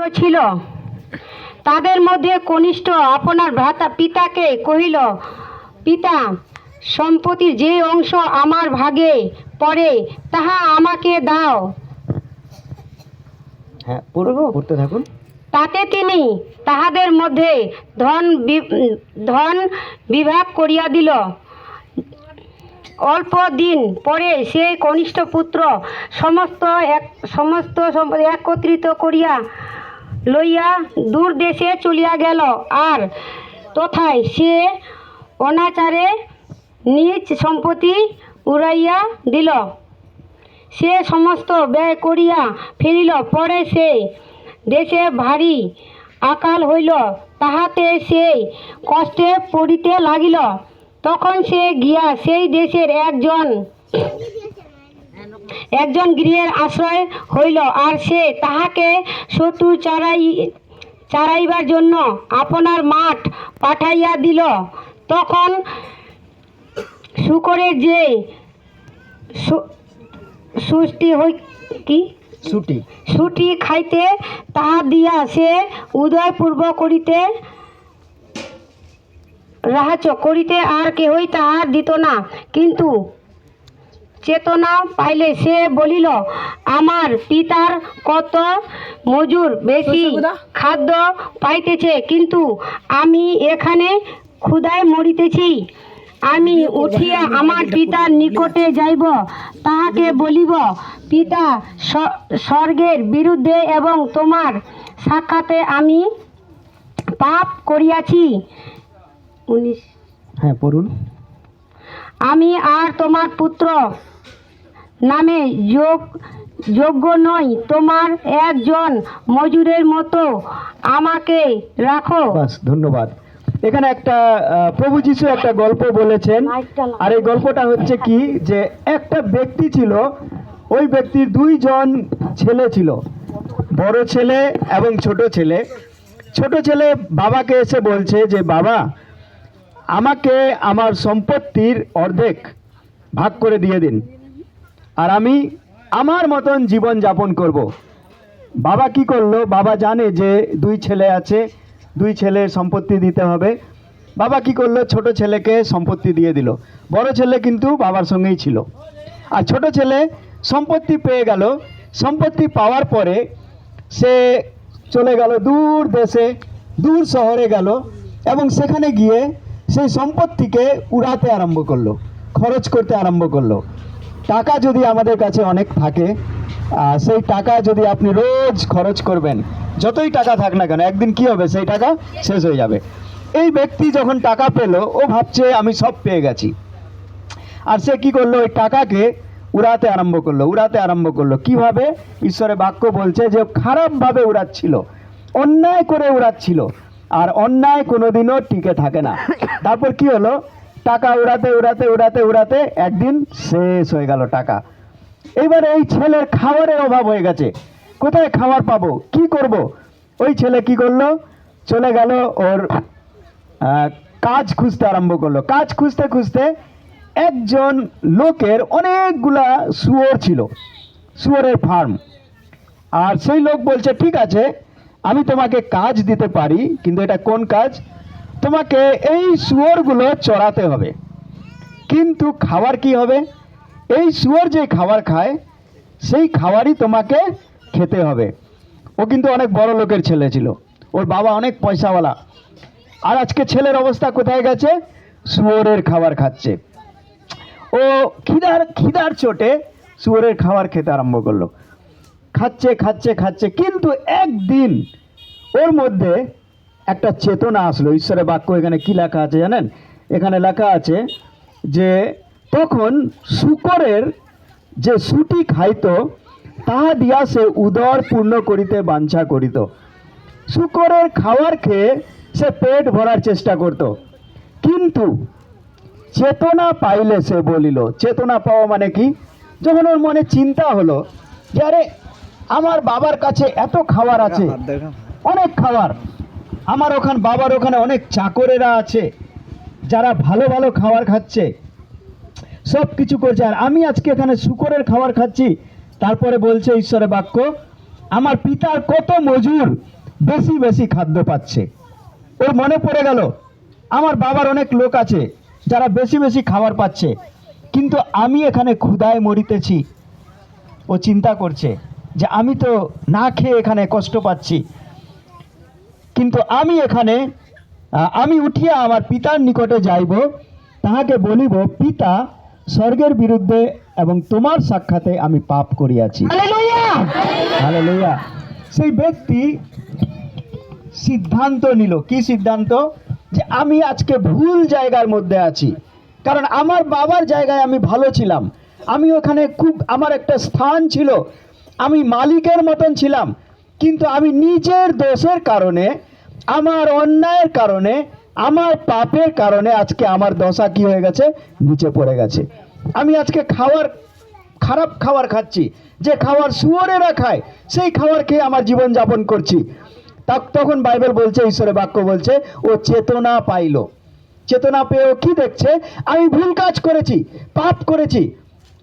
পুত্র ছিল। তাদের মধ্যে কনিষ্ঠ আপনার ভ্রাতা পিতাকে কহিল পিতা সম্পত্তির যে অংশ আমার ভাগে পড়ে তাহা আমাকে দাও। হ্যাঁ পড়তে থাকুন। তাতে তিনি তাহাদের মধ্যে ধন ধন বিভাগ করিয়া দিল। অল্প দিন পরে সেই কনিষ্ঠ পুত্র সমস্ত এক সমস্ত একত্রিত করিয়া লইয়া দূর দেশে চলিয়া গেল। আর তথায় সে অনাচারে নিজ সম্পত্তি উড়াইয়া দিল। সে সমস্ত ব্যয় করিয়া ফিরিল পরে সে দেশে ভারী আকাল হইল, তাহাতে সে কষ্টে পড়িতে লাগিল। তখন সে গিয়া সেই দেশের একজন একজন গৃহের আশ্রয় হইল আর সে তাহাকে শত্রু চারাই চারাইবার জন্য আপনার মাঠ পাঠাইয়া দিল। তখন শুকরের যে সুষ্টি হই কি? ছুটি। ছুটি খাইতে তাহা দিয়া সে উদয় পূর্ব করিতে রাহাচ করিতে আর কেহই তাহার দিত না। কিন্তু চেতনা পাইলে সে বলিল আমার পিতার কত মজুর বেশি খাদ্য পাইতেছে কিন্তু আমি এখানে ক্ষুধায় মরিতেছি। আমি উঠিয়া আমার পিতার নিকটে যাইব। তাহাকে বলিব পিতা স্বর্গের বিরুদ্ধে এবং তোমার সাক্ষাতে আমি পাপ করিয়াছি। উনিশ হ্যাঁ পড়ুন। আমি আর তোমার পুত্র নামে যোগ যোগ্য নই। তোমার একজন মজুরের মতো আমাকে রাখো। বাস ধন্যবাদ। এখানে একটা প্রভু যিশু একটা গল্প বলেছেন। আর এই গল্পটা হচ্ছে কি যে একটা ব্যক্তি ছিল ওই ব্যক্তির দুইজন ছেলে ছিল। বড় ছেলে এবং ছোট ছেলে। ছোট ছেলে বাবাকে এসে বলছে যে বাবা আমাকে আমার সম্পত্তির অর্ধেক ভাগ করে দিয়ে দিন। আর আমি আমার মতন জীবন যাপন করব। বাবা কি করল? বাবা জানে যে দুই ছেলে আছে, দুই ছেলের সম্পত্তি দিতে হবে। বাবা কি করল? ছোট ছেলেকে সম্পত্তি দিয়ে দিল। বড় ছেলে কিন্তু বাবার সঙ্গেই ছিল। আর ছোট ছেলে সম্পত্তি পেয়ে গেল। সম্পত্তি পাওয়ার পরে সে চলে গেল দূর দেশে, দূর শহরে গেল এবং সেখানে গিয়ে সেই সম্পত্তিকে উড়াতে আরম্ভ করল, খরচ করতে আরম্ভ করল। টাকা যদি আমাদের কাছে অনেক থাকে সেই টাকা যদি আপনি রোজ খরচ করবেন, যতই টাকা থাক না কেন, একদিন কি হবে, সেই টাকা শেষ হয়ে যাবে। এই ব্যক্তি যখন টাকা পেল, ও ভাবছে, আমি সব পেয়ে গেছি। আর সে কি করল? ওই টাকাকে উড়াতে আরম্ভ করল, উড়াতে আরম্ভ করল। কীভাবে? ঈশ্বরের বাক্য বলছে যে খারাপভাবে উড়াচ্ছিল, অন্যায় করে উড়াচ্ছিল, আর অন্যায় কোনোদিনও টিকে থাকে না। তারপর কি হলো? টাকা উড়াতে উড়াতে উড়াতে উড়াতে একদিন শেষ হয়ে গেল টাকা। এবারে এই ছেলের খাবারের অভাব হয়ে গেছে। কোথায় খাবার পাবো? কি করব? ওই ছেলে কি করল? চলে গেল ওর কাজ খুঁজতে আরম্ভ করল। কাজ খুঁজতে খুঁজতে একজন লোকের অনেকগুলা শুয়োর ছিল, শুয়োরের ফার্ম। আর সেই লোক বলছে, ঠিক আছে, আমি তোমাকে কাজ দিতে পারি, কিন্তু এটা কোন কাজ? তোমাকে এই শুয়োরগুলো চড়াতে হবে। কিন্তু খাবার কি হবে? এই শুয়োর যে খাবার খায়, সেই খাবারই তোমাকে খেতে হবে। ও কিন্তু অনেক বড় লোকের ছেলে ছিল। ওর বাবা অনেক পয়সাওয়ালা। আর আজকে ছেলের অবস্থা কোথায় গেছে? শুয়োরের খাবার খাচ্ছে। ও খিদার খিদার চোটে শুয়োরের খাবার খেতে আরম্ভ করল। খাচ্ছে খাচ্ছে খাচ্ছে, কিন্তু একদিন ওর মধ্যে একটা চেতনা আসলো ঈশ্বরের বাক্য এখানে কি লেখা আছে জানেন? এখানে লেখা আছে যে তখন শুকরের যে সুটি খাইতো তাহা দিয়া সে উদর পূর্ণ করিতে বাঞ্ছা করিত। শুকরের খাবার খেয়ে সে পেট ভরার চেষ্টা করত। কিন্তু চেতনা পাইলে সে বলিল চেতনা পাওয়া মানে কি? যখন ওর মনে চিন্তা হলো যে আরে আমার বাবার কাছে এত খাবার আছে অনেক খাবার আমার ওখান, বাবার ওখানে অনেক চাকরেরা আছে, যারা ভালো ভালো খাবার খাচ্ছে। সব কিছু করছে। আর আমি আজকে এখানে শুকরের খাবার খাচ্ছি। তারপরে বলছে ঈশ্বরের বাক্য, আমার পিতার কত মজুর বেশি বেশি খাদ্য পাচ্ছে। ওর মনে পড়ে গেল, আমার বাবার অনেক লোক আছে, যারা বেশি বেশি খাবার পাচ্ছে। কিন্তু আমি এখানে ক্ষুধায় মরিতেছি। ও চিন্তা করছে যে আমি তো না খেয়ে এখানে কষ্ট পাচ্ছি। কিন্তু আমি এখানে আমি উঠিয়া আমার পিতার নিকটে যাইব তাহাকে বলিব পিতা স্বর্গের বিরুদ্ধে এবং তোমার সাক্ষাতে আমি পাপ করিয়াছি। হালেলুয়া! সেই ব্যক্তি সিদ্ধান্ত নিল। কি সিদ্ধান্ত? যে আমি আজকে ভুল জায়গার মধ্যে আছি। কারণ আমার বাবার জায়গায় আমি ভালো ছিলাম। আমি ওখানে খুব আমার একটা স্থান ছিল। আমি মালিকের মতন ছিলাম। কিন্তু আমি নিজের দোষের কারণে আমার অন্যায়ের কারণে, আমার পাপের কারণে আজকে আমার দশা কি হয়ে গেছে? নিচে পড়ে গেছে। আমি আজকে খাওয়ার, খারাপ খাবার খাচ্ছি। যে খাবার শুয়োরেরা খায়, সেই খাবার খেয়ে আমার জীবন যাপন করছি তখন বাইবেল বলছে, ঈশ্বরের বাক্য বলছে, ও চেতনা পাইলো। চেতনা পেয়ে ও কি দেখছে? আমি ভুল কাজ করেছি, পাপ করেছি।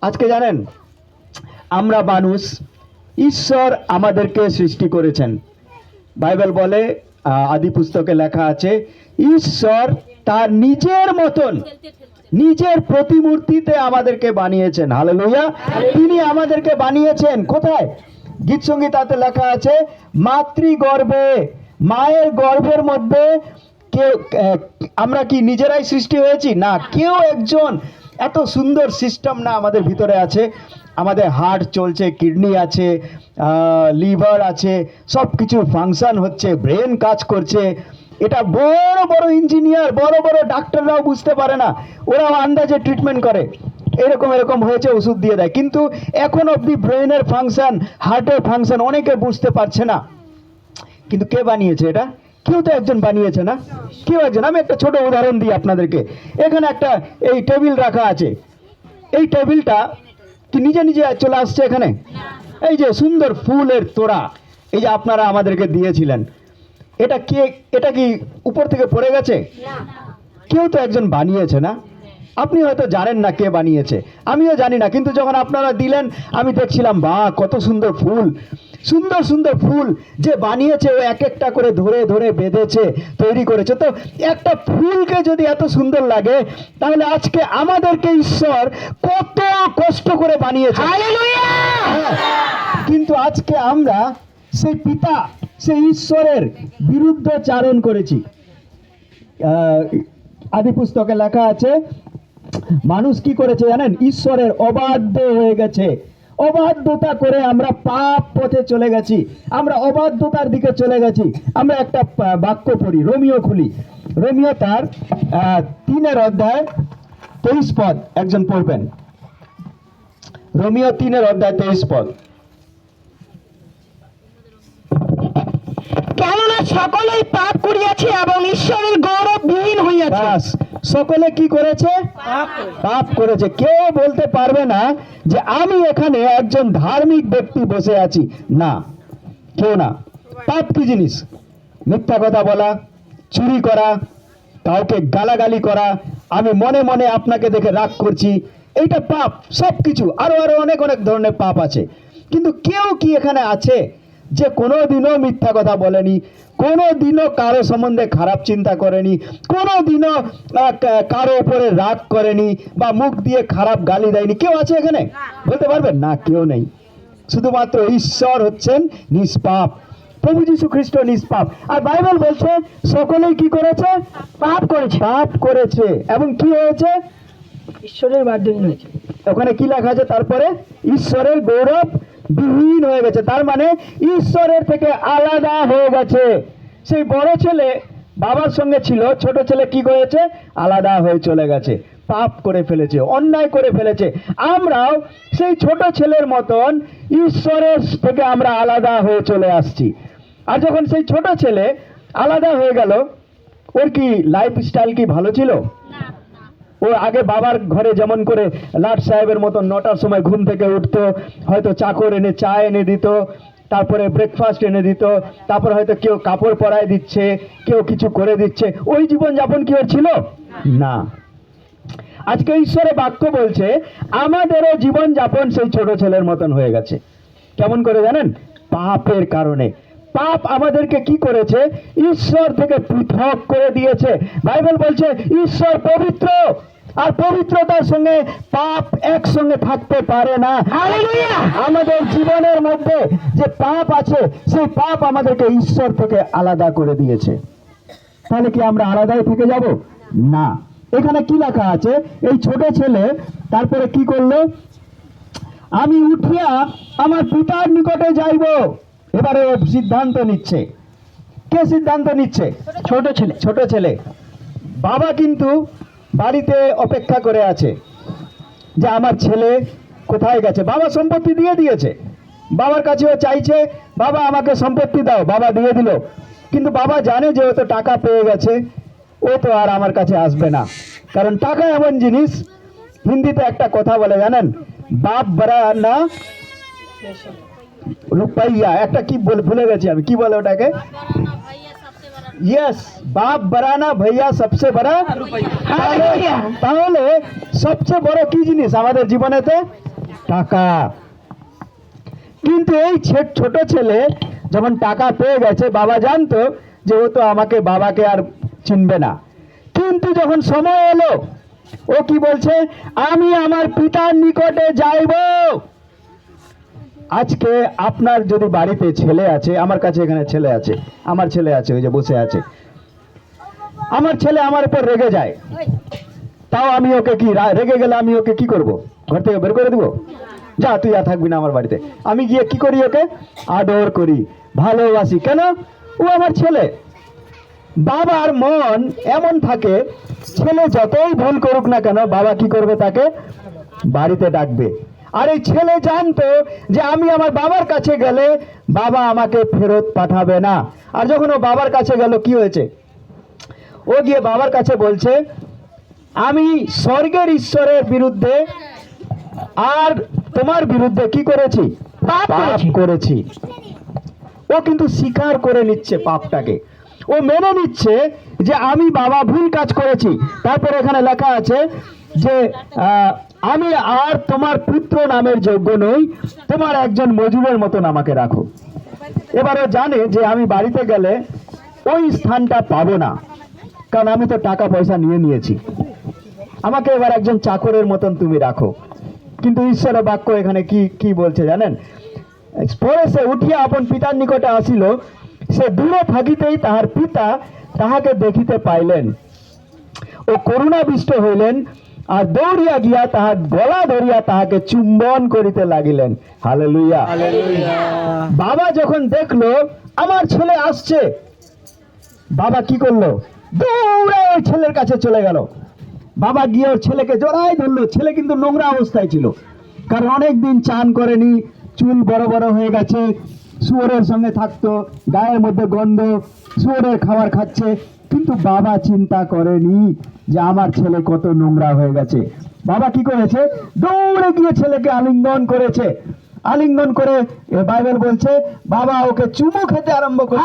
আজকে জানেন, আমরা মানুষ, ঈশ্বর আমাদেরকে সৃষ্টি করেছেন। বাইবেল বলে আদি পুস্তকে লেখা আছে, ঈশ্বর তার নিজের মতন, নিজের প্রতিমূর্তিতে আমাদেরকে বানিয়েছেন। হালেলুয়া। তিনি আমাদেরকে বানিয়েছেন। কোথায়? গীত সঙ্গীতাতে লেখা আছে, মাতৃগর্ভে, মায়ের গর্ভের মধ্যে কেউ আমরা কি নিজেরাই সৃষ্টি হয়েছি? না, কেউ একজন, এত সুন্দর সিস্টেম না আমাদের ভিতরে আছে। আমাদের হার্ট চলছে কিডনি আছে লিভার আছে সব কিছু ফাংশান হচ্ছে ব্রেন কাজ করছে। এটা বড় বড় ইঞ্জিনিয়ার বড় বড় ডাক্তাররাও বুঝতে পারে না। ওরাও আন্দাজে ট্রিটমেন্ট করে। এরকম এরকম হয়েছে, ওষুধ দিয়ে দেয়। কিন্তু এখন অবধি ব্রেনের ফাংশন হার্টের ফাংশন অনেকে বুঝতে পারছে না। কিন্তু কে বানিয়েছে এটা? কেউ তো একজন বানিয়েছে না? কেউ একজন। আমি একটা ছোট উদাহরণ দিই আপনাদেরকে। এখানে একটা, এই টেবিল রাখা আছে। এই টেবিলটা কি নিজে নিজে চলে আসছে এখানে? এই যে সুন্দর ফুলের তোড়া এই যে আপনারা আমাদেরকে দিয়েছিলেন। এটা কে এটা কি উপর থেকে পড়ে গেছে? কেউ তো একজন বানিয়েছে না। আপনি হয়তো জানেন না কে বানিয়েছে। আমিও জানি না কিন্তু যখন আপনারা দিলেন আমি দেখছিলাম বা কত সুন্দর ফুল। সুন্দর সুন্দর ফুল যে বানিয়েছে ও এক একটা করে ধরে ধরে বেঁধেছে তৈরি করেছে। তো একটা ফুলকে যদি এত সুন্দর লাগে তাহলে আজকে আমাদেরকে ঈশ্বর কত কষ্ট করে বানিয়েছে। কিন্তু আজকে আমরা সেই পিতা সেই ঈশ্বরের বিরুদ্ধে চারণ করেছি। আদি পুস্তকে লেখা আছে মানুষ কি করেছে জানেন? ঈশ্বরের অবাধ্য হয়ে গেছে। অবাধ্যতা করে আমরা পাপ পথে চলে গেছি। আমরা অবাধ্যতার দিকে চলে গেছি। আমরা একটা বাক্য পড়ি রোমিও খুলি। রোমিও তার তিনের অধ্যায় তেইশ পদ একজন পড়বেন। রোমিও তিনের অধ্যায় তেইশ পদ। কেননা সকলেই পাপ করিয়াছে এবং ঈশ্বরের গৌরব বিহীন হইয়াছে। সকলে কি করেছে? পাপ করেছে। কেউ বলতে পারবে না যে আমি এখানে একজন ধার্মিক ব্যক্তি বসে আছি। না কেউ না। পাপ কি জিনিস? মিথ্যা কথা বলা চুরি করা কাউকে গালাগালি করা আমি মনে মনে আপনাকে দেখে রাগ করছি এইটা পাপ সব কিছু আরও আরও অনেক অনেক ধরনের পাপ আছে। কিন্তু কেউ কি এখানে আছে? যে কোনো দিনও মিথ্যা কথা বলেনি কোনো দিনও কারও সম্বন্ধে খারাপ চিন্তা করেনি কোনো দিনও কারও উপরে রাগ করেনি বা মুখ দিয়ে খারাপ গালি দেয়নি। কেউ আছে এখানে? বলতে পারবেন? না কেউ নেই। শুধুমাত্র ঈশ্বর হচ্ছেন নিষ্পাপ। প্রভু যীশু খ্রিস্ট নিষ্পাপ। আর বাইবেল বলছে সকলেই কি করেছে? পাপ করেছে। পাপ করেছে। এবং কি হয়েছে? ঈশ্বরের মাধ্যমে হয়েছে। ওখানে কি লেখা আছে? তারপরে ঈশ্বরের গৌরব বিহীন হয়ে গেছে। তার মানে ঈশ্বরের থেকে আলাদা হয়ে গেছে। সেই বড় ছেলে বাবার সঙ্গে ছিল, ছোট ছেলে কি করেছে? আলাদা হয়ে চলে গেছে। পাপ করে ফেলেছে, অন্যায় করে ফেলেছে। আমরাও সেই ছোট ছেলের মতন ঈশ্বরের থেকে আমরা আলাদা হয়ে চলে আসছি। আর যখন সেই ছোট ছেলে আলাদা হয়ে গেল, ওর কি লাইফ স্টাইল কি ভালো ছিল? ও আগে বাবার ঘরে যেমন করে লাট সাহেবের মতন নটার সময় ঘুম থেকে উঠতো, হয়তো চাকর এনে চা এনে দিত, তারপরে ব্রেকফাস্ট এনে দিত, তারপর হয়তো কেউ কাপড় পরায় দিচ্ছে, কেউ কিছু করে দিচ্ছে। ওই জীবন যাপন কি ওর ছিল? না। আজকে ঈশ্বরের বাক্য বলছে, আমাদেরও জীবন যাপন সেই ছোট ছেলের মতন হয়ে গেছে। কেমন করে জানেন? পাপের কারণে। পাপ আমাদেরকে কি করেছে? ঈশ্বর থেকে পৃথক করে দিয়েছে। বাইবেল বলছে ঈশ্বর পবিত্র। আর পবিত্রতার সঙ্গে পাপ একসঙ্গে থাকতে পারে না। আমাদের জীবনের মধ্যে যে পাপ আছে সেই পাপ আমাদেরকে ঈশ্বর থেকে আলাদা করে দিয়েছে। তাহলে কি আমরা আলাদাই থেকে যাব? না। এখানে কি লেখা আছে? এই ছোট ছেলে তারপরে কি করল? আমি উঠিয়া আমার পিতার নিকটে যাইব। এবারে ও সিদ্ধান্ত নিচ্ছে। কে সিদ্ধান্ত নিচ্ছে? ছোট ছেলে। ছোট ছেলে বাবা কিন্তু বাড়িতে অপেক্ষা করে আছে যে আমার ছেলে কোথায় গেছে। বাবা সম্পত্তি দিয়ে দিয়েছে। বাবার কাছেও চাইছে বাবা আমাকে সম্পত্তি দাও। বাবা দিয়ে দিল। কিন্তু বাবা জানে যে ও তো টাকা পেয়ে গেছে। ও তো আর আমার কাছে আসবে না। কারণ টাকা এমন জিনিস হিন্দিতে একটা কথা বলে জানেন? বাপ বড়া না রুপাইয়া একটা কি ভুলে গেছি আমি। কি বলে ওটাকে? ইয়েস বাপ বড়া না ভাইয়া সবচেয়ে বড় তাহলে সবচেয়ে বড় কি জিনিস আমাদের জীবনেতে? টাকা। কিন্তু এই ছোট ছেলে যখন টাকা পেয়ে গেছে, বাবা জানতো যে ও তো আমাকে বাবাকে আর চিনবে না। কিন্তু যখন সময় এলো, ও কি বলছে? আমি আমার পিতার নিকটে যাইব। আজকে আপনার যদি বাড়িতে ছেলে আছে, আমার কাছে এখানে ছেলে আছে, আমার ছেলে আছে, ওই যে বসে আছে, আমার ছেলে আমার উপর রেগে যায়, তাও আমি ওকে কি রেগে গেলে আমি ওকে কি করব? ঘর থেকে বের করে দিব? যা, তুই আর থাকবি না আমার বাড়িতে। আমি গিয়ে কি করি ওকে? আদর করি, ভালোবাসি। কেন? ও আমার ছেলে। বাবার মন এমন থাকে, ছেলে যতই ভুল করুক না কেন, বাবা কি করবে তাকে? বাড়িতে ডাকবে। আর এই ছেলে জানতো যে আমি আমার বাবার কাছে গেলে বাবা আমাকে ফেরত পাঠাবে না। আর যখন ও বাবার কাছে গেল কি হয়েছে? ও গিয়ে বাবার কাছে বলছে আমি স্বর্গের ঈশ্বরের বিরুদ্ধে আর তোমার বিরুদ্ধে কি করেছি? পাপ করেছি। ও কিন্তু স্বীকার করে নিচ্ছে পাপটাকে। ও মেনে নিচ্ছে যে আমি বাবা ভুল কাজ করেছি। তারপরে এখানে লেখা আছে যে আহ, আমি আর তোমার পুত্র নামের যোগ্য নই। তোমার একজন মজুরের মতন আমাকে রাখো। এবারে জানে যে আমি বাড়িতে গেলে ওই স্থানটা পাবো না, কারণ আমি তো টাকা পয়সা নিয়ে নিয়েছি। আমাকে এবার একজন চাকরের মতন তুমি রাখো। কিন্তু ঈশ্বরের বাক্য এখানে কি কি বলছে জানেন? পরে সে উঠিয়া আপন পিতার নিকটে আসিল। সে দূরে থাকিতেই তাহার পিতা তাহাকে দেখিতে পাইলেন। ও করুণাবিষ্ট হইলেন। আর দৌড়িয়া গিয়া তাহার গলা ধরিয়া তাহাকে চুম্বন করিতে লাগিলেন। হালেলুইয়া বাবা যখন দেখল আমার ছেলে আসছে। বাবা কি করল? দৌড়ে ওই ছেলের কাছে চলে গেল। বাবা গিয়ে ওর ছেলেকে জড়াই ধরলো। ছেলে কিন্তু নোংরা অবস্থায় ছিল। কারণ অনেক দিন চান করেনি চুল বড় বড় হয়ে গেছে শুয়োরের সঙ্গে থাকতো গায়ের মধ্যে গন্ধ শুয়োরের খাবার খাচ্ছে কিন্তু বাবা চিন্তা করেনি। যে আমার ছেলে কত নোংরা হয়ে গেছে। বাবা কি করেছে? দৌড়ে গিয়ে ছেলেকে আলিঙ্গন করেছে। আলিঙ্গন করে বাইবেল বলছে বাবা ওকে চুমু খেতে আরম্ভ করে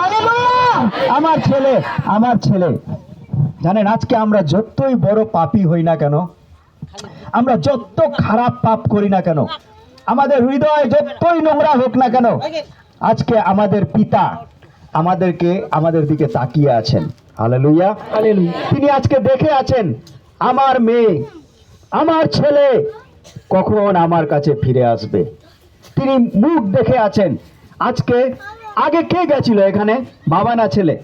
আমার ছেলে আমার ছেলে। জানেন আজকে আমরা যতই বড় পাপী হই না কেন আমরা যত খারাপ পাপ করি না কেন আমাদের হৃদয় যতই নোংরা হোক না কেন আজকে আমাদের পিতা আমাদেরকে আমাদের দিকে তাকিয়ে আছেন। হালেলুইয়া তিনি আজকে দেখে আছেন আমার মেয়ে আমার ছেলে কখন আমার কাছে ফিরে আসবে। তিনি মুখ দেখে আছেন আজকে আগে কে গেছিল এখানে? বাবা না ছেলে?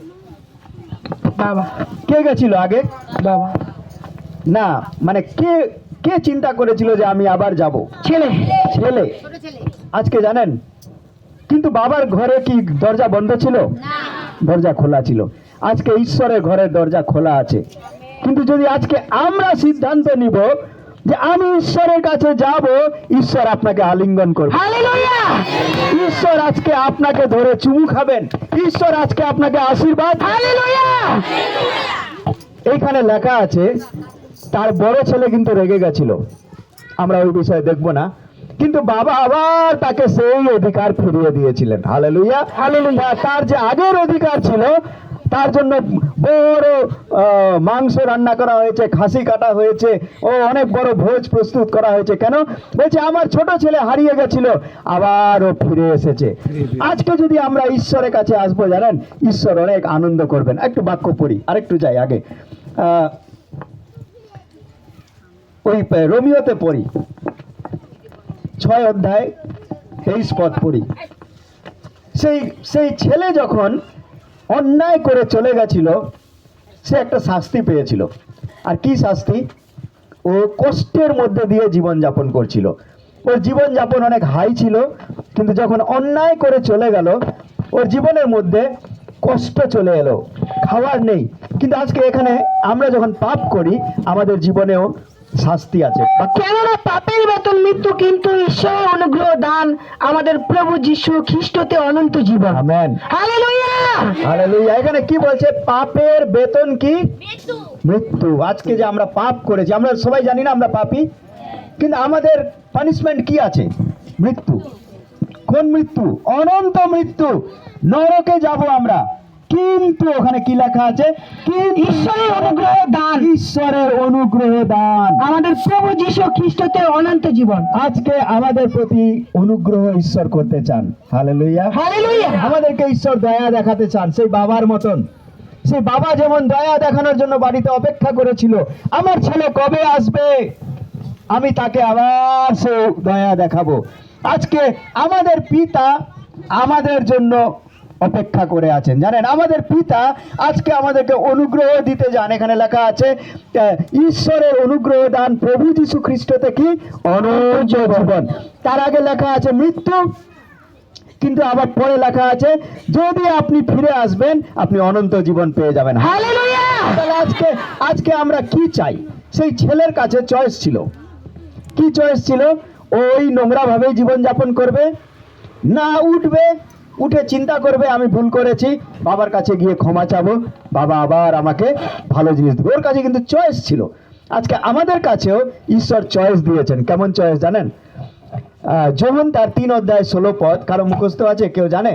বাবা। কে গেছিল আগে? বাবা। না মানে কে কে চিন্তা করেছিল যে আমি আবার যাব? ছেলে। ছেলে। আজকে জানেন কিন্তু বাবার ঘরে কি দরজা বন্ধ ছিল? দরজা খোলা ছিল। আজকে ঈশ্বরের ঘরের দরজা খোলা আছে। কিন্তু যদি আজকে আমরা সিদ্ধান্ত নিব যে আমি ঈশ্বরের কাছে যাব ঈশ্বর আপনাকে আলিঙ্গন করবে। ঈশ্বর আজকে আপনাকে ধরে চুমু খাবেন। ঈশ্বর আজকে আপনাকে আশীর্বাদ এইখানে লেখা আছে তার বড় ছেলে কিন্তু রেগে গেছিল। আমরা ওই বিষয়ে দেখব না। কিন্তু বাবা আবার তাকে সেই অধিকার ফিরিয়ে দিয়েছিলেন। হালেলুইয়া হালেলুইয়া তার যে আগের অধিকার ছিল তার জন্য বড় মাংস রান্না করা হয়েছে খাসি কাটা হয়েছে ও অনেক বড় ভোজ প্রস্তুত করা হয়েছে। কেন? বলছে আমার ছোট ছেলে হারিয়ে গেছিল আবার ও ফিরে এসেছে। আজকে যদি আমরা ঈশ্বরের কাছে আসব জানেন ঈশ্বর অনেক আনন্দ করবেন। একটু বাক্য পড়ি আরেকটু যাই আগে। আহ, ওই রোমিওতে পড়ি। ছয় অধ্যায় তেইশ পদ পড়ি। সেই সেই ছেলে যখন অন্যায় করে চলে গেছিল, সে একটা শাস্তি পেয়েছিল। আর কি শাস্তি? ও কষ্টের মধ্যে দিয়ে জীবনযাপন করছিল। ওর জীবনযাপন অনেক হাই ছিল, কিন্তু যখন অন্যায় করে চলে গেল, ওর জীবনের মধ্যে কষ্ট চলে এলো। খাওয়ার নেই। কিন্তু আজকে এখানে আমরা যখন পাপ করি, আমাদের জীবনেও শাস্তি আছে। বা- কেননা পাপের বেতন মৃত্যু কিন্তু ঈশ্বরের অনুগ্রহ দান আমাদের প্রভু যিশু খ্রিস্টতে অনন্ত জীবন। আমেন। হালেলুয়া! হালেলুয়া। এখানে কি বলছে? পাপের বেতন কি? মৃত্যু। আজকে যে আমরা পাপ করেছি আমরা সবাই জানি না আমরা পাপী। কিন্তু আমাদের পানিশমেন্ট কি আছে? মৃত্যু। কোন মৃত্যু? অনন্ত মৃত্যু। নরকে যাব আমরা। কিন্তু ওখানে কি লেখা আছে? ঈশ্বরের অনুগ্রহ দান। ঈশ্বরের অনুগ্রহ দান। আমাদের প্রভু যিশু খ্রিস্টতে অনন্ত জীবন। আজকে আমাদের প্রতি অনুগ্রহ ঈশ্বর করতে চান। হালেলুয়া। হালেলুয়া। আমাদেরকে ঈশ্বর দয়া দেখাতে চান সেই বাবার মতন। সেই বাবা যেমন দয়া দেখানোর জন্য বাড়িতে অপেক্ষা করেছিল আমার ছেলে কবে আসবে? আমি তাকে আবার সে দয়া দেখাবো। আজকে আমাদের পিতা আমাদের জন্য অপেক্ষা করে আছেন। জানেন আমাদের পিতা আজকে আমাদেরকে অনুগ্রহ দিতে যান। এখানে লেখা আছে ঈশ্বরের অনুগ্রহ দান প্রভু যীশু খ্রিস্টতে কি অনন্ত জীবন তার আগে লেখা আছে মৃত্যু কিন্তু আবার পরে লেখা আছে যদি আপনি ফিরে আসবেন আপনি অনন্ত জীবন পেয়ে যাবেন। তাহলে আজকে আজকে আমরা কি চাই? সেই ছেলের কাছে চয়েস ছিল। কি চয়েস ছিল? ওই নোংরা ভাবেই জীবনযাপন করবে না উঠবে উঠে চিন্তা করবে আমি ভুল করেছি। বাবার কাছে গিয়ে ক্ষমা চাবো। বাবা আবার আমাকে ভালো জিনিস দেবে। ওর কাছে কিন্তু চয়েস ছিল। আজকে আমাদের কাছেও ঈশ্বর চয়েস দিয়েছেন। কেমন চয়েস জানেন? যোহন তার তিন অধ্যায় ষোলো পদ কারও মুখস্থ আছে? কেউ জানে?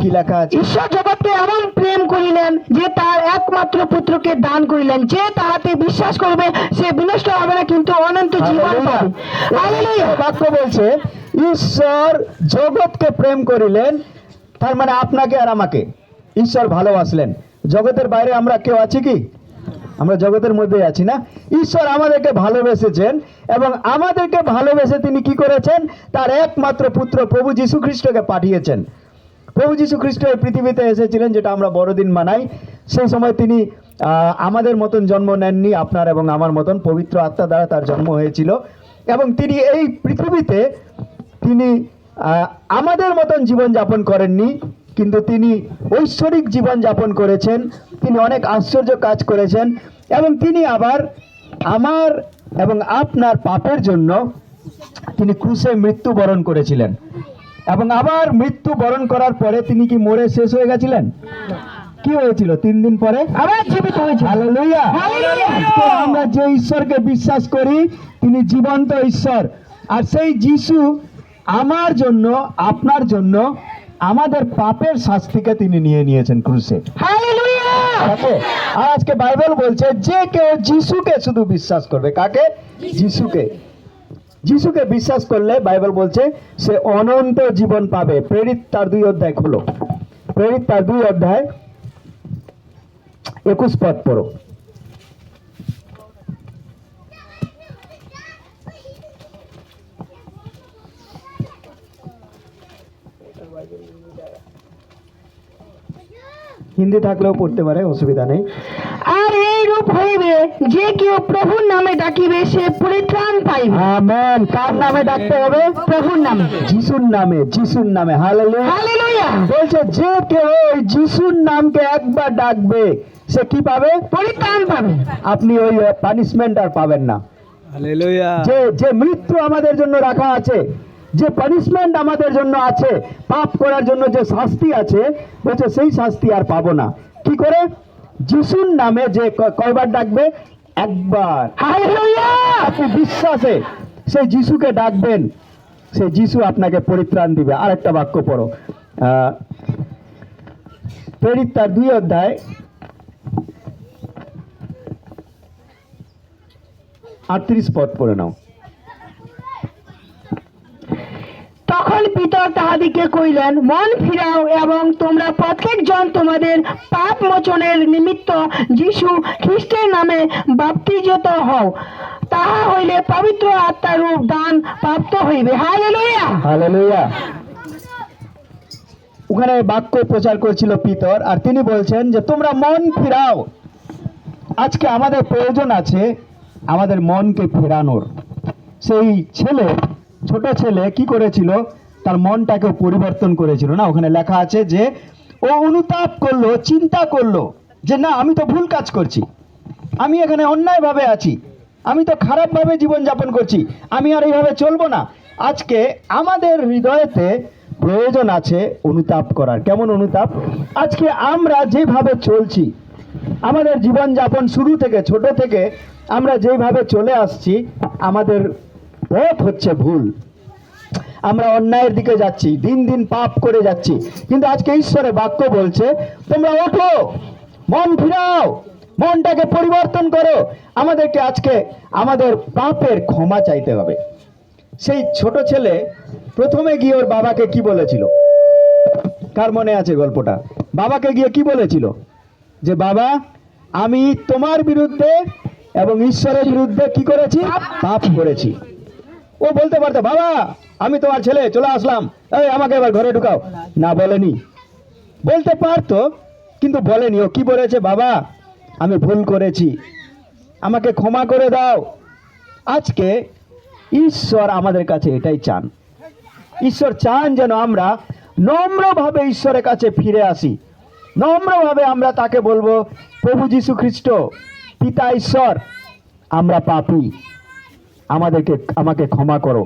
কি লেখা আছে? ঈশ্বর জগৎকে এমন প্রেম করিলেন যে তার একমাত্র পুত্রকে দান করিলেন। যে তাহাতে বিশ্বাস করবে সে বিনষ্ট হবে না কিন্তু অনন্ত জীবন পাবে। বাক্য বলছে ঈশ্বর জগৎকে প্রেম করিলেন তার মানে আপনাকে আর আমাকে। ঈশ্বর ভালোবাসলেন জগতের বাইরে আমরা কেউ আছি কি? আমরা জগতের মধ্যে আছি না? ঈশ্বর আমাদেরকে ভালোবেসেছেন এবং আমাদেরকে ভালোবেসে তিনি কি করেছেন? তার একমাত্র পুত্র প্রভু যীশু খ্রিস্টকে পাঠিয়েছেন। প্রভু যীশু খ্রিস্ট এই পৃথিবীতে এসেছিলেন, যেটা আমরা বড়দিন মানাই। সেই সময় তিনি আমাদের মতন জন্ম নেননি, আপনার এবং আমার মতন পবিত্র আত্মা দ্বারা তার জন্ম হয়েছিল। এবং তিনি এই পৃথিবীতে তিনি আমাদের মতন জীবন যাপন করেননি কিন্তু তিনি ঐশ্বরিক জীবন যাপন করেছেন তিনি অনেক আশ্চর্য কাজ করেছেন এবং তিনি আবার আমার এবং আপনার পাপের জন্য তিনি ক্রুশে মৃত্যুবরণ করেছিলেন। এবং আবার মৃত্যু বরণ করার পরে তিনি কি মরে শেষ হয়ে গেছিলেন? কি হয়েছিল তিন দিন পরে? আবার জীবিত হয়েছে হালেলুয়া। হালেলুয়া! আজকে আমরা যে ঈশ্বরকে বিশ্বাস করি তিনি জীবন্ত ঈশ্বর। আর সেই যিশু আমার জন্য আপনার জন্য আমাদের পাপের শাস্তিকে তিনি নিয়ে নিয়েছেন ক্রুশে। আর আজকে বাইবেল বলছে যে কেউ যিশুকে শুধু বিশ্বাস করবে কাকে? যিশুকে। যিশুকে বিশ্বাস করলে বাইবেল বলছে সে অনন্ত জীবন পাবে। প্রেরিত তার দুই অধ্যায় খোলো। প্রেরিত তার দুই অধ্যায় একুশ পদ পড়ো। হিন্দি থাকলেও পড়তে পারে অসুবিধা নেই। আর এই রূপ হইবে যে কেউ প্রভুর নামে ডাকিবে সে পরিত্রাণ পাইবে। আমেন। কার নামে ডাকতে হবে? প্রভুর নামে। যিশুর নামে যিশুর নামে। হালেলুয়া। হালেলুয়া। বলছে যে কেউ ওই যিশুর নামকে একবার ডাকবে সে কি পাবে? পরিত্রাণ পাবে। আপনি ওই পানিশমেন্ট আর পাবেন না। যে যে মৃত্যু আমাদের জন্য রাখা আছে যে পানিশমেন্ট আমাদের জন্য আছে পাপ করার জন্য যে শাস্তি আছে বলছে সেই শাস্তি আর পাবো না। কি করে? যিশুর নামে যে কয়বার ডাকবে? একবার। আপনি বিশ্বাসে সেই যিশুকে ডাকবেন সেই যিশু আপনাকে পরিত্রাণ দিবে। আর একটা বাক্য পড়ো। আহ, প্রেরিত তার দুই অধ্যায় আটত্রিশ পদ পড়ে নাও। তখন পিতর তাহাদিকে কইলেন মন ফিরাও এবং তোমরা প্রত্যেকজন তোমাদের পাপ মোচনের নিমিত্ত যিশু খ্রিস্টের নামে বাপ্তিজত হও। তাহা হইলে পবিত্র আত্মার রূপ দান প্রাপ্ত হইবে। হালেলুয়া! ওখানে বাক্য প্রচার করছিল পিতর আর তিনি বলছেন যে, তোমরা মন ফিরাও। আজকে আমাদের প্রয়োজন আছে আমাদের মনকে ফেরানোর। সেই ছেলে ছোট ছেলে কি করেছিল? তার মনটাকে পরিবর্তন করেছিল। না, ওখানে লেখা আছে যে, ও অনুতাপ করল, চিন্তা করল যে, না, আমি তো ভুল কাজ করছি। আমি এখানে অন্যায়ভাবে আছি। আমি তো খারাপভাবে জীবনযাপন করছি। আমি আর এইভাবে চলবো না। আজকে আমাদের হৃদয়েতে প্রয়োজন আছে অনুতাপ করার। কেমন অনুতাপ? আজকে আমরা যেভাবে চলছি, আমাদের জীবনযাপন শুরু থেকে, ছোট থেকে আমরা যেভাবে চলে আসছি, আমাদের পথ হচ্ছে ভুল। আমরা অন্যায়ের দিকে যাচ্ছি দিন দিন পাপ করে যাচ্ছি। কিন্তু আজকে ঈশ্বরের বাক্য বলছে তোমরা ওঠো মন ফিরাও মনটাকে পরিবর্তন করো। আমাদেরকে আজকে আমাদের পাপের ক্ষমা চাইতে হবে। সেই ছোট ছেলে প্রথমে গিয়ে ওর বাবাকে কি বলেছিল? কার মনে আছে গল্পটা? বাবাকে গিয়ে কি বলেছিল? যে বাবা আমি তোমার বিরুদ্ধে এবং ঈশ্বরের বিরুদ্ধে কি করেছি? পাপ করেছি। ও বলতে পারতো, বাবা, আমি তোমার ছেলে, চলে আসলাম। এই, আমাকে এবার ঘরে ঢুকাও। না বলেনি। বলতে পারতো, কিন্তু বলেনি। ও কি বলেছে, বাবা, আমি ভুল করেছি। আমাকে ক্ষমা করে দাও। আজকে ঈশ্বর আমাদের কাছে এটাই চান। ঈশ্বর চান যেন আমরা নম্রভাবে ঈশ্বরের কাছে ফিরে আসি। নম্রভাবে আমরা তাকে বলব, প্রভু যীশু খ্রিস্ট, পিতা ঈশ্বর, আমরা পাপী। আমাদেরকে, আমাকে ক্ষমা করো।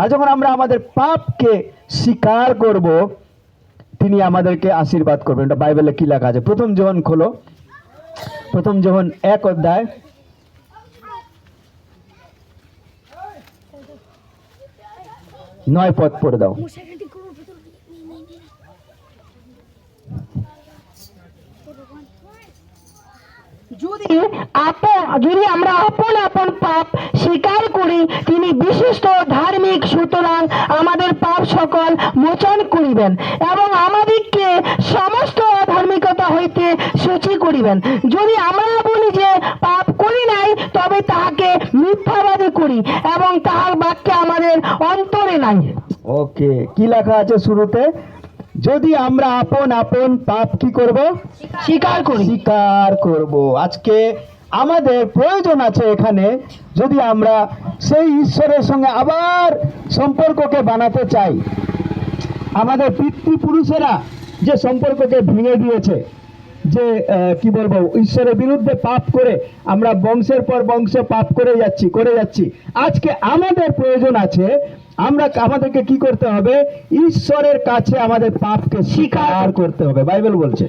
আর যখন আমরা আমাদের পাপকে স্বীকার করব, তিনি আমাদেরকে আশীর্বাদ করবেন। এটা বাইবেলে কি লেখা আছে? প্রথম যখন খোলো, প্রথম যখন এক অধ্যায়, নয় পথ পড়ে দাও। যদি আপন, যদি আমরা আপন আপন পাপ স্বীকার করি, তিনি বিশিষ্ট ধার্মিক সুতরাং আমাদের পাপ সকল মোচন করিবেন এবং আমাদেরকে সমস্ত অধার্মিকতা হইতে সূচি করিবেন। যদি আমরা বলি যে পাপ করি নাই, তবে তাহাকে মিথ্যাবাদী করি এবং তাহার বাক্যে আমাদের অন্তরে নাই। ওকে, কি লেখা আছে শুরুতে? যদি আমরা আপন আপন পাপ কি করব? স্বীকার করি। স্বীকার করব। আজকে আমাদের প্রয়োজন আছে এখানে যদি আমরা সেই ঈশ্বরের সঙ্গে আবার সম্পর্ককে বানাতে চাই। আমাদের পিতৃপুরুষেরা যে সম্পর্ককে ভেঙে দিয়েছে যে কি বলব ঈশ্বরের বিরুদ্ধে পাপ করে আমরা বংশের পর বংশে পাপ করে যাচ্ছি করে যাচ্ছি। আজকে আমাদের প্রয়োজন আছে আমরা আমাদেরকে কি করতে হবে? ঈশ্বরের কাছে আমাদের পাপকে স্বীকার করতে হবে। বাইবেল বলছে।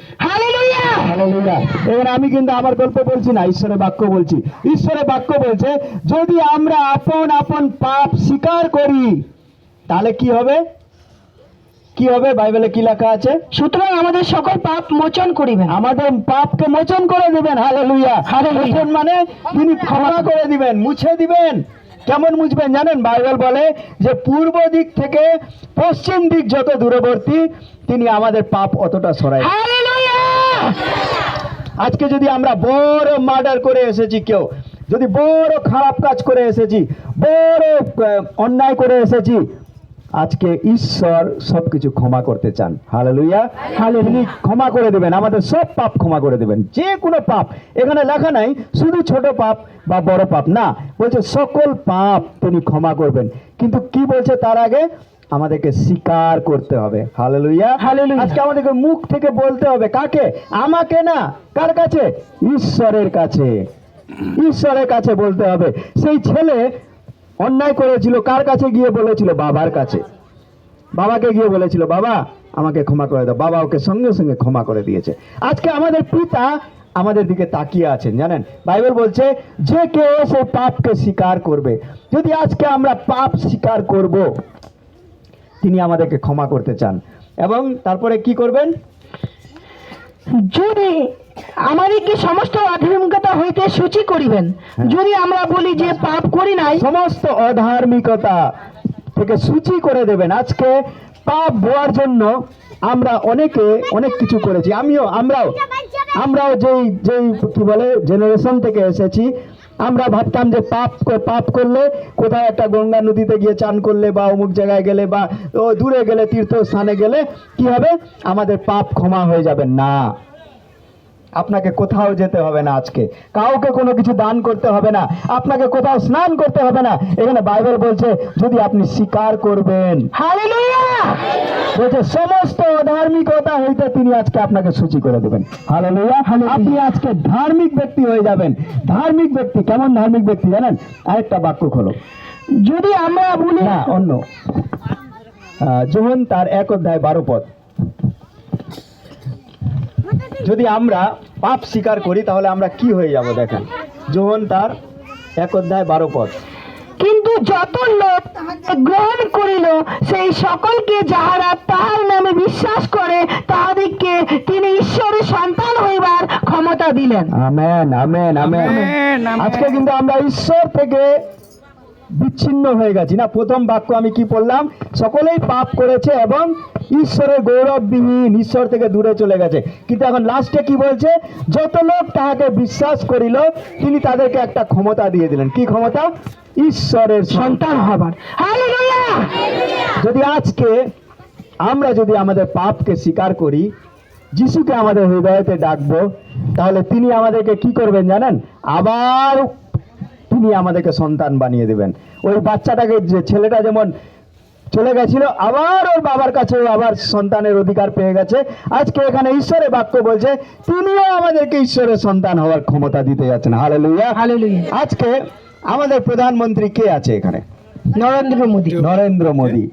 এবার আমি কিন্তু আমার গল্প বলছি না ঈশ্বরের বাক্য বলছি। ঈশ্বরের বাক্য বলছে যদি আমরা আপন আপন পাপ স্বীকার করি তাহলে কি হবে? কি হবে? বাইবেলে কি লেখা আছে? সুতরাং আমাদের সকল পাপ মোচন করিবেন। আমাদের পাপকে মোচন করে দিবেন হালেলুয়া! হালেলুয়া। মানে তিনি ক্ষমা করে দিবেন মুছে দিবেন। কেমন বুঝবেন জানেন? বাইবেল বলে যে পূর্ব দিক থেকে পশ্চিম দিক যত দূরবর্তী তিনি আমাদের পাপ অতটা সরাই আজকে যদি আমরা বড় মার্ডার করে এসেছি কেউ যদি বড় খারাপ কাজ করে এসেছি বড় অন্যায় করে এসেছি আজকে ঈশ্বর সবকিছু ক্ষমা করতে চান। হালে তিনি ক্ষমা করে দেবেন। আমাদের সব পাপ ক্ষমা করে দেবেন। যে কোনো পাপ। এখানে লেখা নাই শুধু ছোট পাপ বা বড় পাপ। না বলছে সকল পাপ তিনি ক্ষমা করবেন। কিন্তু কি বলছে তার আগে? আমাদেরকে স্বীকার করতে হবে। হালেলুয়া। আজকে আমাদেরকে মুখ থেকে বলতে হবে কাকে? আমাকে না। কার কাছে? ঈশ্বরের কাছে। ঈশ্বরের কাছে বলতে হবে। সেই ছেলে অন্যায় করেছিল, কার কাছে গিয়ে বলেছিল? বাবার কাছে। বাবাকে গিয়ে বলেছিল, বাবা, আমাকে ক্ষমা করে দাও। বাবা ওকে সঙ্গে সঙ্গে ক্ষমা করে দিয়েছে। আজকে আমাদের পিতা আমাদের দিকে তাকিয়ে আছেন, জানেন? বাইবেল বলছে, যে কেউ সে পাপকে স্বীকার করবে। যদি আজকে আমরা পাপ স্বীকার করব, তিনি আমাদেরকে ক্ষমা করতে চান। এবং তারপরে কি করবেন? যদি আমাদেরকে সমস্ত অধার্মিকতা হইতে সূচি করিবেন যদি আমরা বলি যে পাপ করি নাই সমস্ত অধার্মিকতা থেকে সূচি করে দেবেন। আজকে পাপ বোয়ার জন্য আমরা অনেকে অনেক কিছু করেছি। আমিও আমরাও আমরাও যেই যেই কি বলে জেনারেশন থেকে এসেছি আমরা ভাবতাম যে পাপ পাপ করলে কোথায় একটা গঙ্গা নদীতে গিয়ে চান করলে বা অমুক জায়গায় গেলে বা দূরে গেলে তীর্থস্থানে গেলে কি হবে? আমাদের পাপ ক্ষমা হয়ে যাবে। না। আপনাকে কোথাও যেতে হবে না আজকে। কাউকে কোনো কিছু দান করতে হবে না। আপনাকে কোথাও স্নান করতে হবে না। এখানে বাইবেল বলছে যদি আপনি স্বীকার করবেন। বলছে সমস্ত অধার্মিকতা হইতে তিনি আজকে আপনাকে সূচি করে দেবেন। হালেলুয়া আপনি আজকে ধার্মিক ব্যক্তি হয়ে যাবেন। ধার্মিক ব্যক্তি কেমন ধার্মিক ব্যক্তি জানেন? আরেকটা বাক্য খোলো। যদি আমরা বলি না অন্য। যোহন তার এক অধ্যায় বারো পদ। যদি আমরা পাপ স্বীকার করি তাহলে আমরা কি হয়ে যাব দেখেন। যোহন তার এক অধ্যায় বারো পদ। কিন্তু যত লোক গ্রহণ করিল সেই সকলকে যাহারা তাহার নামে বিশ্বাস করে তাহাদিগকে তিনি ঈশ্বরের সন্তান হইবার ক্ষমতা দিলেন। Amen amen amen. আজকে কিন্তু আমরা ঈশ্বর থেকে বিচ্ছিন্ন হয়ে গেছি। না প্রথম বাক্য আমি কি বললাম সকলেই পাপ করেছে এবং ঈশ্বরের গৌরববিহীন ঈশ্বর থেকে দূরে চলে গেছে। কিন্তু এখন লাস্টে কি বলছে? যত লোক তাহাকে বিশ্বাস করিল তিনি তাদেরকে একটা ক্ষমতা দিয়ে দিলেন। কি ক্ষমতা? ঈশ্বরের সন্তান। হবার। যদি আজকে আমরা যদি আমাদের পাপকে স্বীকার করি যিশুকে আমাদের হৃদয়তে ডাকবো তাহলে তিনি আমাদেরকে কি করবেন জানেন? আবার তিনি আমাদেরকে সন্তান বানিয়ে দেবেন। ওই বাচ্চাটাকে যে ছেলেটা যেমন চলে গেছিল। আবার ওর বাবার কাছে আবার সন্তানের অধিকার পেয়ে গেছে। আজকে এখানে ঈশ্বরের বাক্য বলছে তিনিও আমাদেরকে ঈশ্বরের সন্তান হওয়ার ক্ষমতা দিতে যাচ্ছেন। হালেলুয়া হালেলুয়া আজকে আমাদের প্রধানমন্ত্রী কে আছে এখানে? নরেন্দ্র মোদী। নরেন্দ্র মোদী।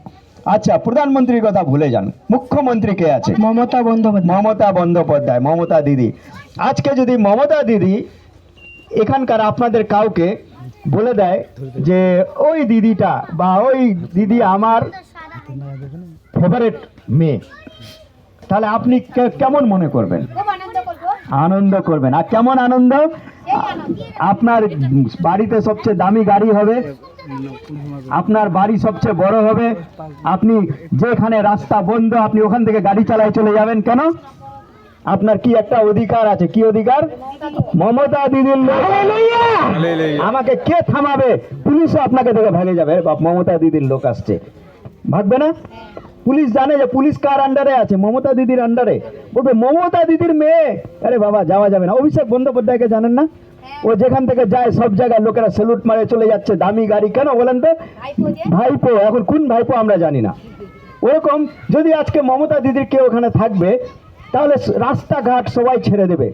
আচ্ছা প্রধানমন্ত্রীর কথা ভুলে যান। মুখ্যমন্ত্রী কে আছে? মমতা বন্দ্যোপাধ্যায়। মমতা বন্দ্যোপাধ্যায় মমতা দিদি। আজকে যদি মমতা দিদি এখানকার আপনাদের কাউকে বলে দেয় যে ওই দিদিটা বা ওই দিদি আমার ফেভারেট মেয়ে। তাহলে আপনি কেমন মনে করবেন? আনন্দ করবেন। আর কেমন আনন্দ। আপনার বাড়িতে সবচেয়ে দামি গাড়ি হবে আপনার বাড়ি সবচেয়ে বড় হবে আপনি যেখানে রাস্তা বন্ধ আপনি ওখান থেকে গাড়ি চালায় চলে যাবেন কেন? আপনার কি একটা অধিকার আছে? কি অধিকার? মমতা দিদির আমাকে কে থামাবে? পুলিশও আপনাকে দেখে ভেঙে যাবে। বাপ মমতা দিদির লোক আসছে। ভাববে না? পুলিশ জানে যে পুলিশ কার আন্ডারে আছে? মমতা দিদির আন্ডারে বলবে মমতা দিদির মেয়ে। আরে বাবা যাওয়া যাবে না। অভিষেক বন্দ্যোপাধ্যায়কে জানেন না? ও যেখান থেকে যায় সব জায়গায় লোকেরা স্যালুট মারে চলে যাচ্ছে। দামি গাড়ি কেন বলেন তো? ভাইপো। এখন কোন ভাইপো আমরা জানি না। ওরকম যদি আজকে মমতা দিদির কেউ ওখানে থাকবে তাহলে রাস্তাঘাট সবাই ছেড়ে দেবে।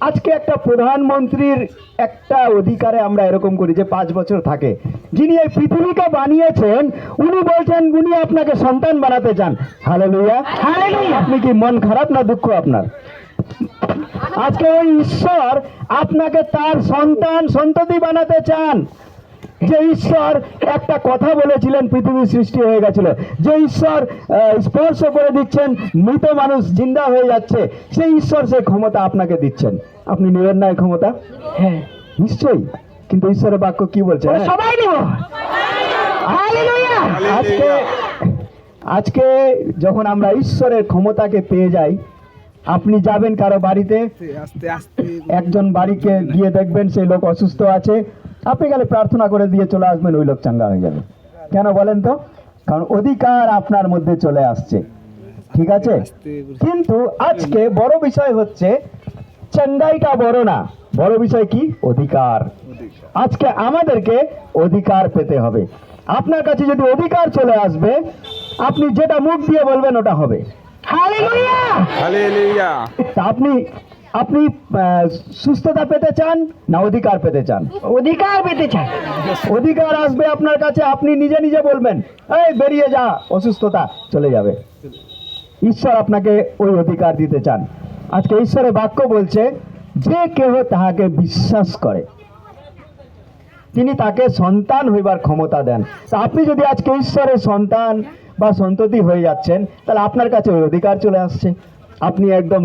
আজকে একটা প্রধানমন্ত্রীর একটা অধিকারে আমরা এরকম করি যে পাঁচ বছর থাকে। যিনি এই পৃথিবীকে বানিয়েছেন উনি বলছেন উনি আপনাকে সন্তান বানাতে চান। হালেলুয়া। আপনি কি মন খারাপ না দুঃখ আপনার? আজকে ওই ঈশ্বর আপনাকে তার সন্তান সন্ততি বানাতে চান। যে ঈশ্বর একটা কথা বলেছিলেন পৃথিবী সৃষ্টি হয়ে গেছিল। যে ঈশ্বর স্পর্শ করে দিচ্ছেন মৃত মানুষ জিন্দা হয়ে যাচ্ছে সেই ঈশ্বর সেই ক্ষমতা আপনাকে দিচ্ছেন। আপনি নেবেন না ক্ষমতা? হ্যাঁ। নিশ্চয়ই। কিন্তু ঈশ্বরের বাক্য কি বলছে? হ্যাঁ? সবাই নেব। আজকে আজকে যখন আমরা ঈশ্বরের ক্ষমতাকে পেয়ে যাই আপনি যাবেন কারও বাড়িতে? একজন বাড়িকে গিয়ে দেখবেন সেই লোক অসুস্থ আছে আপনি গেলে প্রার্থনা করে দিয়ে চলে আসবেন ওই লোক চাঙ্গা হয়ে যাবে। কেন বলেন তো? কারণ অধিকার আপনার মধ্যে চলে আসছে। ঠিক আছে? কিন্তু আজকে বড় বিষয় হচ্ছে চেঙ্গাইটা বড় না। বড় বিষয় কি? অধিকার। আজকে আমাদেরকে অধিকার পেতে হবে। আপনার কাছে যদি অধিকার চলে আসবে আপনি যেটা মুখ দিয়ে বলবেন ওটা হবে। আপনি আপনি সুস্থতা পেতে চান না অধিকার পেতে চান? অধিকার পেতে চান অধিকার আসবে আপনার কাছে আপনি নিজে নিজে বলবেন এই বেরিয়ে যা অসুস্থতা চলে যাবে। ঈশ্বর আপনাকে ওই অধিকার দিতে চান। আজকে ঈশ্বরের বাক্য বলছে যে কেহ তাহাকে বিশ্বাস করে তিনি তাকে সন্তান হইবার ক্ষমতা দেন। তা আপনি যদি আজকে ঈশ্বরের সন্তান বা সন্ততি হয়ে যাচ্ছেন তাহলে আপনার কাছে ওই অধিকার চলে আসছে। আপনি একদম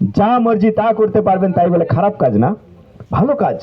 যা মর্জি তা করতে পারবেন তাই বলে খারাপ কাজ না ভালো কাজ।